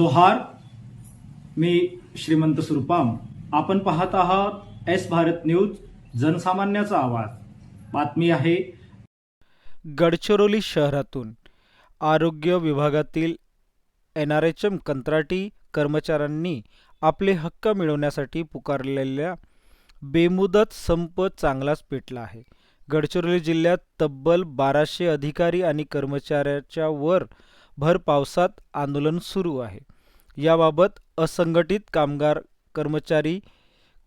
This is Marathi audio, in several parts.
जोहार मी श्रीमंत सुरपाम. आपण पाहत आहात एस भारत न्यूज जनसामान्याचा आवाज. बातमी आहे. गडचिरोली शहरातून आरोग्य विभागातील एन आर एच एम कंत्राटी कर्मचाऱ्यांनी आपले हक्क मिळवण्यासाठी पुकारलेल्या बेमुदत संप चांगलाच पेटला आहे. गडचिरोली जिल्ह्यात तब्बल बाराशे अधिकारी आणि कर्मचाऱ्याच्या वर भर पावसात आंदोलन सुरू आहे. याबाबत असंघटित कामगार कर्मचारी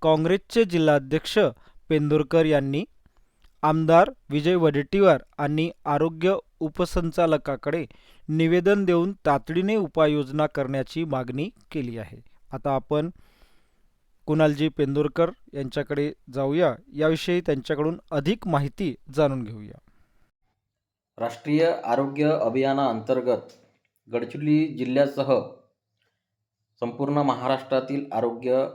काँग्रेसचे जिल्हाध्यक्ष पेंदुरकर यांनी आमदार विजय वडेट्टीवार आणि आरोग्य उपसंचालकाकडे निवेदन देऊन तातडीने उपाययोजना करण्याची मागणी केली आहे. आता आपण कुणालजी पेंदुरकर यांच्याकडे जाऊया. याविषयी त्यांच्याकडून अधिक माहिती जाणून घेऊया. राष्ट्रीय आरोग्य अभियानाअंतर्गत गडचिरोली जिल्ह्यासह संपूर्ण महाराष्ट्रातील आरोग्य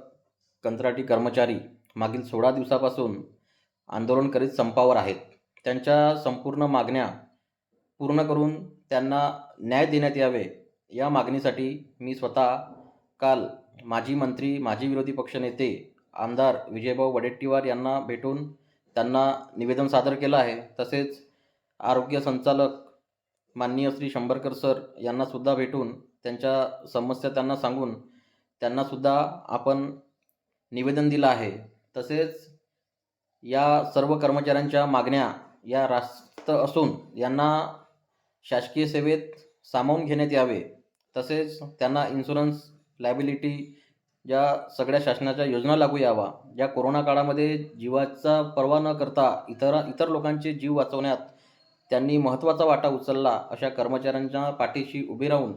कंत्राटी कर्मचारी मागील सोळा दिवसापासून आंदोलन करीत संपावर आहेत. त्यांच्या संपूर्ण मागण्या पूर्ण करून त्यांना न्याय देण्यात यावे या मागणीसाठी मी स्वतः काल माजी मंत्री माजी विरोधी पक्षनेते आमदार विजयभाऊ वडेट्टीवार यांना भेटून त्यांना निवेदन सादर केलं आहे. तसेच आरोग्य संचालक माननीय श्री शंभरकर सर यांनासुद्धा भेटून त्यांच्या समस्या त्यांना सांगून त्यांनासुद्धा आपण निवेदन दिलं आहे. तसेच या सर्व कर्मचाऱ्यांच्या मागण्या या रास्त असून यांना शासकीय सेवेत सामावून घेण्यात यावे. तसेच त्यांना इन्शुरन्स लायबिलिटी ज्या सगळ्या शासनाच्या योजना लागू यावा. या कोरोना काळामध्ये जीवाचा पर्वा न करता इतर इतर लोकांचे जीव वाचवण्यात त्यांनी महत्त्वाचा वाटा उचलला. अशा कर्मचाऱ्यांच्या पाठीशी उभे राहून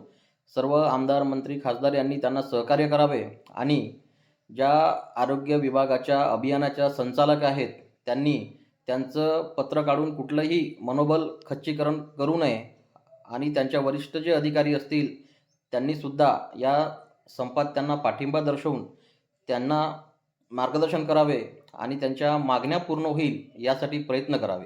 सर्व आमदार मंत्री खासदार यांनी त्यांना सहकार्य करावे आणि ज्या आरोग्य विभागाच्या अभियानाच्या संचालक आहेत त्यांनी त्यांचं पत्र काढून कुठलंही मनोबल खच्चीकरण करू नये आणि त्यांच्या वरिष्ठ जे अधिकारी असतील त्यांनीसुद्धा या संपात त्यांना पाठिंबा दर्शवून त्यांना मार्गदर्शन करावे आणि त्यांच्या मागण्या पूर्ण होईल यासाठी प्रयत्न करावे.